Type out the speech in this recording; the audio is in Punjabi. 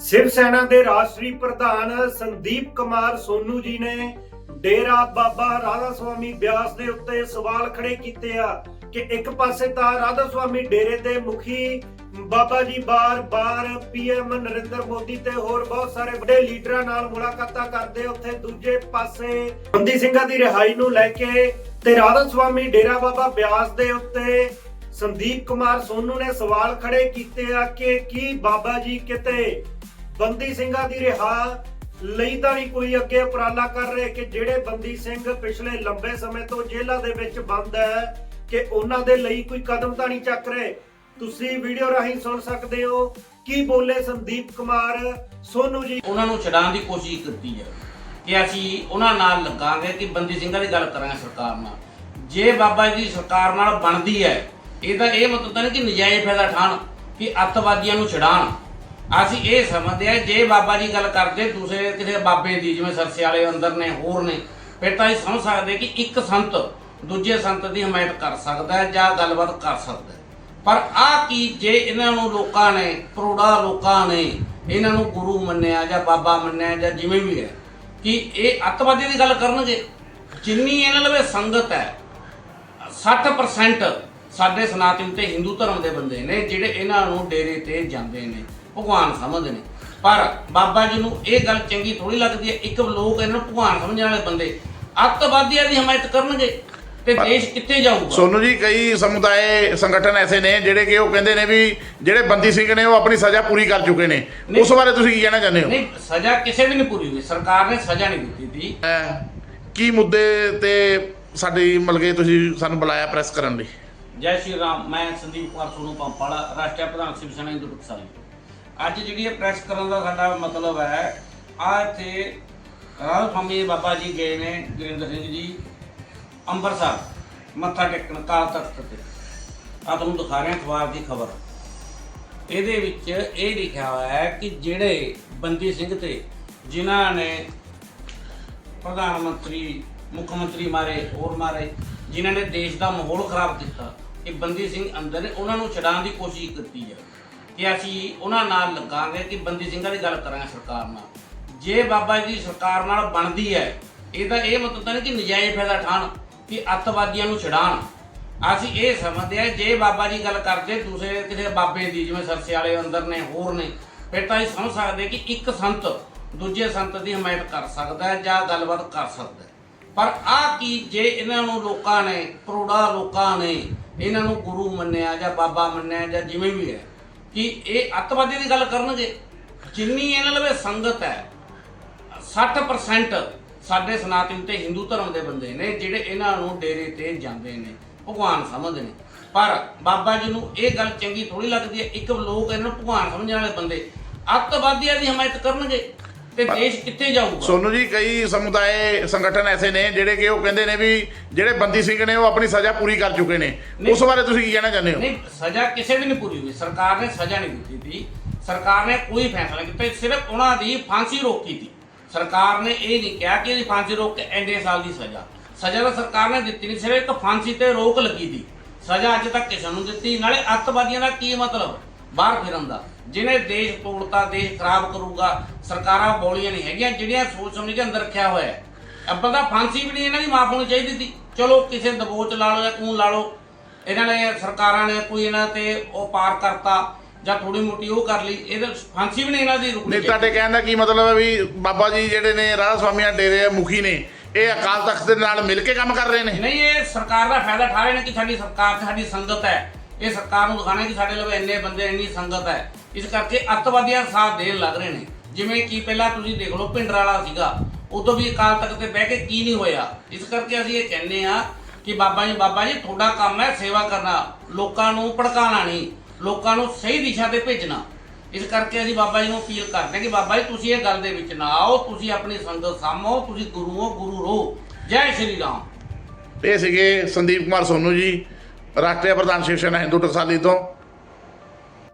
ਸ਼ਿਵ ਸੈਨਾ ਦੇ ਰਾਸ਼ਟਰੀ ਪ੍ਰਧਾਨ ਸੰਦੀਪ ਕੁਮਾਰ ਸੋਨੂ ਜੀ ਨੇ ਡੇਰਾ ਬਾਬਾ ਰਾਧਾ ਸੁਆਮੀ ਬਿਆਸ ਦੇ ਉੱਤੇ ਸਵਾਲ ਖੜੇ ਕੀਤੇ ਆ ਕਿ ਇੱਕ ਪਾਸੇ ਤਾਂ ਰਾਧਾ ਸੁਆਮੀ ਡੇਰੇ ਦੇ ਮੁਖੀ ਬਾਬਾ ਜੀ ਬਾਰ-ਬਾਰ ਪੀਐਮ ਨਰਿੰਦਰ ਮੋਦੀ ਤੇ ਹੋਰ ਬਹੁਤ ਸਾਰੇ ਵੱਡੇ ਲੀਡਰਾਂ ਨਾਲ ਮੁਲਾਕਾਤਾਂ ਕਰਦੇ ਉੱਥੇ ਦੂਜੇ ਪਾਸੇ ਬੰਦੀ ਸਿੰਘਾਂ ਦੀ ਰਿਹਾਈ ਨੂੰ ਲੈ ਕੇ ਤੇ ਰਾਧਾ ਸੁਆਮੀ ਡੇਰਾ ਬਾਬਾ ਬਿਆਸ ਦੇ ਉੱਤੇ ਸੰਦੀਪ ਕੁਮਾਰ ਸੋਨੂ ਨੇ ਸਵਾਲ ਖੜੇ ਕੀਤੇ ਆ ਕਿ ਕੀ ਬਾਬਾ ਜੀ ਕਿਤੇ ਬੰਦੀ ਸਿੰਘਾਂ ਦੀ ਰਿਹਾ ਲਈ ਤਾਂ ਨਹੀਂ ਕੋਈ ਅੱਗੇ ਉਪਰਾਲਾ ਕਰ ਰਹੇ ਕਿ ਜਿਹੜੇ ਬੰਦੀ ਸਿੰਘ ਪਿਛਲੇ ਲੰਬੇ ਸਮੇਂ ਤੋਂ ਜੇਲ੍ਹਾਂ ਦੇ ਵਿੱਚ ਬੰਦ ਹੈ ਕਿ ਉਹਨਾਂ ਦੇ ਲਈ ਕੋਈ ਕਦਮ ਤਾਂ ਨਹੀਂ ਚੱਕ ਰਹੇ? ਤੁਸੀਂ ਵੀਡੀਓ ਰਾਹੀਂ ਸੁਣ ਸਕਦੇ ਹੋ। ਕੀ ਬੋਲੇ ਸੰਦੀਪ ਕੁਮਾਰ, ਸੋਨੂ ਜੀ? ਉਹਨਾਂ ਨੂੰ ਛਡਾਉਣ ਦੀ ਕੋਸ਼ਿਸ਼ ਕੀਤੀ ਹੈ ਕਿ ਅਸੀਂ ਉਹਨਾਂ ਨਾਲ ਲੱਗਾਂਗੇ ਕਿ ਬੰਦੀ ਸਿੰਘਾਂ ਦੀ ਗੱਲ ਕਰਾਂਗੇ ਸਰਕਾਰ ਨਾਲ। ਜੇ ਬਾਬਾ ਜੀ ਦੀ ਸਰਕਾਰ ਨਾਲ ਬਣਦੀ ਹੈ ਇਹਦਾ ਇਹ ਮਤਲਬ ਤਾਂ ਨਹੀਂ ਕਿ ਨਜਾਇਜ਼ ਫਾਇਦਾ ਠਾਣ ਕਿ ਅੱਤਵਾਦੀਆਂ ਨੂੰ ਛਡਾਣ ਅਸੀਂ ਇਹ ਸਮਝਦੇ ਆ ਜੇ ਬਾਬਾ ਜੀ ਗੱਲ ਕਰਦੇ, ਦੂਸਰੇ ਕਿਸੇ ਬਾਬੇ ਦੀ, ਜਿਵੇਂ ਸਰਸੇ ਵਾਲੇ ਅੰਦਰ ਨੇ, ਹੋਰ ਨੇ, ਫਿਰ ਤਾਂ ਇਹ ਸਮਝ ਸਕਦੇ ਕਿ ਇੱਕ ਸੰਤ ਦੂਜੇ ਸੰਤ ਦੀ ਹਮਾਇਤ ਕਰ ਸਕਦਾ ਹੈ ਜਾਂ ਗੱਲਬਾਤ ਕਰ ਸਕਦਾ ਹੈ। ਪਰ ਆ ਕੀ, ਜੇ ਇਹਨਾਂ ਨੂੰ ਲੋਕਾਂ ਨੇ, ਕਰੋੜਾਂ ਲੋਕਾਂ ਨੇ ਇਹਨਾਂ ਨੂੰ ਗੁਰੂ ਮੰਨਿਆ ਜਾਂ ਬਾਬਾ ਮੰਨਿਆ ਜਾਂ ਜਿਵੇਂ ਵੀ ਹੈ, ਕਿ ਇਹ ਅੱਤਵਾਦੀ ਦੀ ਗੱਲ ਕਰਨਗੇ। ਜਿੰਨੀ ਇਹਨਾਂ ਲਵੇ ਸੰਗਤ ਹੈ 60% ਸਾਡੇ ਸਨਾਤਨ ਤੇ ਹਿੰਦੂ ਧਰਮ ਦੇ ਬੰਦੇ ਨੇ ਜਿਹੜੇ ਇਹਨਾਂ ਨੂੰ ਡੇਰੇ ਤੇ ਜਾਂਦੇ ਨੇ ਭਗਵਾਨ ਸਮਝਦੇ ਨੇ। ਪਰ ਬਾਬਾ ਜੀ ਨੂੰ ਇਹ ਗੱਲ ਚੰਗੀ ਥੋੜੀ ਲੱਗਦੀ ਹੈ ਇੱਕ ਲੋਕ ਇਹਨਾਂ ਨੂੰ ਭਗਵਾਨ ਸਮਝਣ ਵਾਲੇ ਬੰਦੇ ਅੱਤਵਾਦੀਆਂ ਦੀ ਹਮਾਇਤ ਕਰਨਗੇ ਤੇ ਦੇਸ਼ ਕਿੱਥੇ ਜਾਊਗਾ? ਸੋਨੂ ਜੀ ਕਈ ਸਮੁਦਾਇ ਸੰਗਠਨ ਐਸੇ ਨੇ ਜਿਹੜੇ ਕਿ ਉਹ ਕਹਿੰਦੇ ਨੇ ਵੀ ਜਿਹੜੇ ਬੰਦੀ ਸਿੰਘ ਨੇ ਉਹ ਆਪਣੀ ਸਜ਼ਾ ਪੂਰੀ ਕਰ ਚੁੱਕੇ ਨੇ। ਉਸ ਬਾਰੇ ਤੁਸੀਂ ਕੀ ਕਹਿਣਾ ਚਾਹੁੰਦੇ ਹੋ? ਨਹੀਂ ਸਜ਼ਾ ਕਿਸੇ ਦੀ ਨਹੀਂ ਪੂਰੀ ਹੋਈ। ਸਰਕਾਰ ਨੇ ਸਜ਼ਾ ਨਹੀਂ ਦਿੱਤੀ ਸੀ। ਕੀ ਮੁੱਦੇ ਤੇ ਸਾਡੀ ਮਤਲਬ ਕਿ ਤੁਸੀਂ ਸਾਨੂੰ ਬੁਲਾਇਆ ਪ੍ਰੈਸ ਕਰਨ ਲਈ? ਜੈ ਸ਼੍ਰੀ ਰਾਮ, ਮੈਂ ਸੰਦੀਪ ਕੁਮਾਰ ਸੋਨੂ ਪੰਪਾਲਾ, ਰਾਸ਼ਟਰੀ ਪ੍ਰਧਾਨ ਸ਼ਿਵ ਸੈਨਾ ਹਿੰਦੂ ਟਕਸਾਲੀ ਅੱਜ ਜਿਹੜੀ ਇਹ ਪ੍ਰੈਸ ਕਰਨ ਦਾ ਸਾਡਾ ਮਤਲਬ ਹੈ ਆ ਇੱਥੇ ਰਾਹੁਲ ਸਵਾਮੀ ਬਾਬਾ ਜੀ ਗਏ ਨੇ ਗੁਰਿੰਦਰ ਸਿੰਘ ਜੀ, ਅੰਮ੍ਰਿਤਸਰ, ਮੱਥਾ ਟੇਕਣ, ਕਾਲ ਤਖਤ ਤੇ। ਆ ਤੁਹਾਨੂੰ ਦਿਖਾ ਰਹੇ ਅਖਬਾਰ ਦੀ ਖਬਰ। ਇਹਦੇ ਵਿੱਚ ਇਹ ਲਿਖਿਆ ਹੋਇਆ ਹੈ ਕਿ ਜਿਹੜੇ ਬੰਦੀ ਸਿੰਘ ਤੇ ਜਿਨ੍ਹਾਂ ਨੇ ਪ੍ਰਧਾਨ ਮੰਤਰੀ, ਮੁੱਖ ਮੰਤਰੀ ਮਾਰੇ, ਹੋਰ ਮਾਰੇ, ਜਿਨ੍ਹਾਂ ਨੇ ਦੇਸ਼ ਦਾ ਮਾਹੌਲ ਖਰਾਬ ਕੀਤਾ ਕਿ ਬੰਦੀ ਸਿੰਘ ਅੰਦਰ ਨੇ ਉਹਨਾਂ ਨੂੰ ਛਡਾਉਣ ਦੀ ਕੋਸ਼ਿਸ਼ ਕੀਤੀ ਹੈ ਕਿ ਅਸੀਂ ਉਹਨਾਂ ਨਾਲ ਲੱਗਾਂਗੇ ਕਿ ਬੰਦੀ ਸਿੰਘਾਂ ਦੀ ਗੱਲ ਕਰਾਂਗੇ ਸਰਕਾਰ ਨਾਲ। ਜੇ ਬਾਬਾ ਜੀ ਸਰਕਾਰ ਨਾਲ ਬਣਦੀ ਹੈ, ਇਹਦਾ ਇਹ ਮਤਲਬ ਤਾਂ ਨਹੀਂ ਕਿ ਨਜਾਇਜ਼ ਫਾਇਦਾ ਠਾਣ ਕਿ ਅੱਤਵਾਦੀਆਂ ਨੂੰ ਛਡਾਣ ਅਸੀਂ ਇਹ ਸਮਝਦੇ ਆ ਜੇ ਬਾਬਾ ਜੀ ਗੱਲ ਕਰਦੇ, ਦੂਸਰੇ ਕਿਸੇ ਬਾਬੇ ਦੀ, ਜਿਵੇਂ ਸਰਸੇ ਵਾਲੇ ਅੰਦਰ ਨੇ, ਹੋਰ ਨੇ, ਫਿਰ ਤਾਂ ਇਹ ਸਮਝ ਸਕਦੇ ਕਿ ਇੱਕ ਸੰਤ ਦੂਜੇ ਸੰਤ ਦੀ ਹਮਾਇਤ ਕਰ ਸਕਦਾ ਹੈ ਜਾਂ ਗੱਲਬਾਤ ਕਰ ਸਕਦਾ ਹੈ। ਪਰ ਆ ਕੀ, ਜੇ ਇਹਨਾਂ ਨੂੰ ਲੋਕਾਂ ਨੇ, ਕਰੋੜਾਂ ਲੋਕਾਂ ਨੇ ਇਹਨਾਂ ਨੂੰ ਗੁਰੂ ਮੰਨਿਆ ਜਾਂ ਬਾਬਾ ਮੰਨਿਆ ਜਾਂ ਜਿਵੇਂ ਵੀ ਹੈ, ਕਿ ਇਹ ਅੱਤਵਾਦੀ ਦੀ ਗੱਲ ਕਰਨਗੇ, ਜਿੰਨੀ ਇਹਨਾਂ ਲਵੇ ਸੰਗਤ ਹੈ 60% ਸਾਡੇ ਸਨਾਤਨ ਤੇ ਹਿੰਦੂ ਧਰਮ ਦੇ ਬੰਦੇ ਨੇ, ਜਿਹੜੇ ਇਹਨਾਂ ਨੂੰ ਡੇਰੇ ਤੇ ਜਾਂਦੇ ਨੇ, ਭਗਵਾਨ ਸਮਝਦੇ ਨੇ। ਪਰ ਬਾਬਾ ਜੀ ਨੂੰ ਇਹ ਗੱਲ ਚੰਗੀ ਥੋੜੀ ਲੱਗਦੀ ਹੈ, ਇੱਕ ਲੋਕ ਇਹਨਾਂ ਨੂੰ ਭਗਵਾਨ ਸਮਝਣ ਵਾਲੇ ਬੰਦੇ ਅੱਤਵਾਦੀਆਂ ਦੀ ਹਮਾਇਤ ਕਰਨਗੇ। ਤੇ ਦੇਸ਼ ਕਿੱਥੇ ਜਾਊਗਾ? ਸੋਨੂ ਜੀ ਕਈ ਸਮੁਦਾਇ ਸੰਗਠਨ ਐਸੇ ਨੇ ਜਿਹੜੇ ਕਿ ਉਹ ਕਹਿੰਦੇ ਨੇ ਵੀ ਜਿਹੜੇ ਬੰਦੀ ਸਿੰਘ ਨੇ ਉਹ ਆਪਣੀ ਸਜ਼ਾ ਪੂਰੀ ਕਰ ਚੁੱਕੇ ਨੇ। ਨਹੀਂ। ਉਸ ਬਾਰੇ ਤੁਸੀਂ ਕੀ ਕਹਿਣਾ ਚਾਹੁੰਦੇ ਹੋ? ਨਹੀਂ ਸਜ਼ਾ ਕਿਸੇ ਦੀ ਨਹੀਂ ਪੂਰੀ ਹੋਈ। ਸਰਕਾਰ ਨੇ ਸਜ਼ਾ ਨਹੀਂ ਦਿੱਤੀ ਸੀ। ਸਰਕਾਰ ਨੇ ਕੋਈ ਫੈਸਲਾ ਨਹੀਂ ਕੀਤਾ। ਸਿਰਫ ਉਹਨਾਂ ਦੀ ਫਾਂਸੀ ਰੋਕੀ ਸੀ ਸਰਕਾਰ ਨੇ ਇਹ ਨਹੀਂ ਕਿਹਾ ਕਿ ਇਹਦੀ ਫਾਂਸੀ ਰੋਕ ਕੇ ਐਂਡੇ ਸਾਲ ਦੀ ਸਜ਼ਾ। ਸਜ਼ਾ ਤਾਂ ਸਰਕਾਰ ਨੇ ਦਿੱਤੀ ਨਹੀਂ। ਸਿਰਫ ਇੱਕ ਫਾਂਸੀ ਤੇ ਰੋਕ ਲੱਗੀ ਸੀ। ਸਜ਼ਾ ਅੱਜ ਤੱਕ ਕਿਸੇ ਨੂੰ ਦਿੱਤੀ। ਨਾਲੇ ਅੱਤਵਾਦੀਆਂ ਦਾ ਕੀ ਮਤਲਬ? ਬਾਹਰ ਫਿਰਨ ਦਾ। ਜਿਹਨੇ ਦੇਸ਼ ਤੋੜਤਾ ਦੇਸ਼ ਖਰਾਬ ਕਰੂਗਾ ਸਰਕਾਰਾਂ ਬੋਲੀਆਂ ਨਹੀਂ ਹੈਗੀਆਂ ਜਿਹੜੀਆਂ ਸੋਚ ਸਮਝ ਕੇ ਅੰਦਰ ਰੱਖਿਆ ਹੋਇਆ ਹੈ। ਅੱਬਲ ਦਾ ਫਾਂਸੀ ਵੀ ਨਹੀਂ ਇਹਨਾਂ ਦੀ ਮਾਫ ਹੋਣੀ ਚਾਹੀਦੀ ਸੀ। ਚਲੋ ਕਿਸੇ ਦਬੋਚ ਲਾ ਲਓ ਜਾਂ ਕੂਨ ਲਾ ਲਓ। ਇਹਨਾਂ ਨੇ ਸਰਕਾਰਾਂ ਨੇ ਕੋਈ ਇਹਨਾਂ ਤੇ ਉਹ ਪਾਰ ਕਰਤਾ ਜਾਂ ਥੋੜੀ ਮੋਟੀ ਉਹ ਕਰ ਲਈ ਇਹਦੇ ਫਾਂਸੀ ਵੀ ਨਹੀਂ ਇਹਨਾਂ ਦੀ ਰੁਕਣੀ ਨਹੀਂ ਤੁਹਾਡੇ ਕਹਿਣ ਦਾ ਕੀ ਮਤਲਬ ਹੈ ਵੀ ਬਾਬਾ ਜੀ ਜਿਹੜੇ ਨੇ ਰਾਧਾ ਸਵਾਮੀਆਂ ਡੇਰੇ ਮੁਖੀ ਨੇ ਇਹ ਅਕਾਲ ਤਖਤ ਦੇ ਨਾਲ ਮਿਲ ਕੇ ਕੰਮ ਕਰ ਰਹੇ ਨੇ? ਨਹੀਂ ਇਹ ਸਰਕਾਰ ਦਾ ਫਾਇਦਾ ਠਾ ਰਹੇ ਨੇ ਕਿ ਸਾਡੀ ਸਰਕਾਰ ਸਾਡੀ ਸੰਗਤ ਹੈ। ਇਹ ਸਰਕਾਰ ਨੂੰ ਦਿਖਾਣਾ ਕਿ ਸਾਡੇ ਲਵੇ ਇੰਨੇ ਬੰਦੇ, ਇੰਨੀ ਸੰਗਤ ਹੈ। ਇਸ ਕਰਕੇ ਅੱਤਵਾਦੀਆਂ ਦਾ ਸਾਥ ਦੇਣ ਲੱਗ ਰਹੇ ਨੇ। ਜਿਵੇਂ ਕਿ ਪਹਿਲਾਂ ਤੁਸੀਂ ਦੇਖ ਲਓ ਪਿੰਡਰਾਲਾ ਸੀਗਾ। ਉਦੋਂ ਵੀ ਅਕਾਲ ਤਖਤ ਤੇ ਬਹਿ ਕੇ ਕੀ ਨਹੀਂ ਹੋਇਆ। ਇਸ ਕਰਕੇ ਅਸੀਂ ਇਹ ਕਹਿੰਦੇ ਆ ਕਿ ਬਾਬਾ ਜੀ ਬਾਬਾ ਜੀ, ਤੁਹਾਡਾ ਕੰਮ ਹੈ ਸੇਵਾ ਕਰਨਾ। ਲੋਕਾਂ ਨੂੰ ਭੜਕਾਉਣਾ ਨਹੀਂ। ਲੋਕਾਂ ਨੂੰ ਸਹੀ ਦਿਸ਼ਾ ਤੇ ਭੇਜਣਾ। ਇਸ ਕਰਕੇ ਅਸੀਂ ਬਾਬਾ ਜੀ ਨੂੰ ਅਪੀਲ ਕਰਦੇ ਹਾਂ ਕਿ ਬਾਬਾ ਜੀ, ਤੁਸੀਂ ਇਹ ਗੱਲ ਦੇ ਵਿੱਚ ਨਾ ਆਓ। ਤੁਸੀਂ ਆਪਣੀ ਸੰਗਤ ਸਾਹਮੋ ਤੁਸੀਂ ਗੁਰੂ ਹੋ, ਗੁਰੂ ਰਹੋ। ਜੈ ਸ਼੍ਰੀ ਰਾਮ। ਇਹ ਸੀਗੇ ਸੰਦੀਪ ਕੁਮਾਰ ਸੋਨੂ ਜੀ। ਰਾਸ਼ਟਰੀ ਪ੍ਰਧਾਨ ਸ਼ਿਵ ਸੈਨਾ ਹਿੰਦੂ ਟਕਸਾਲੀ ਤੋਂ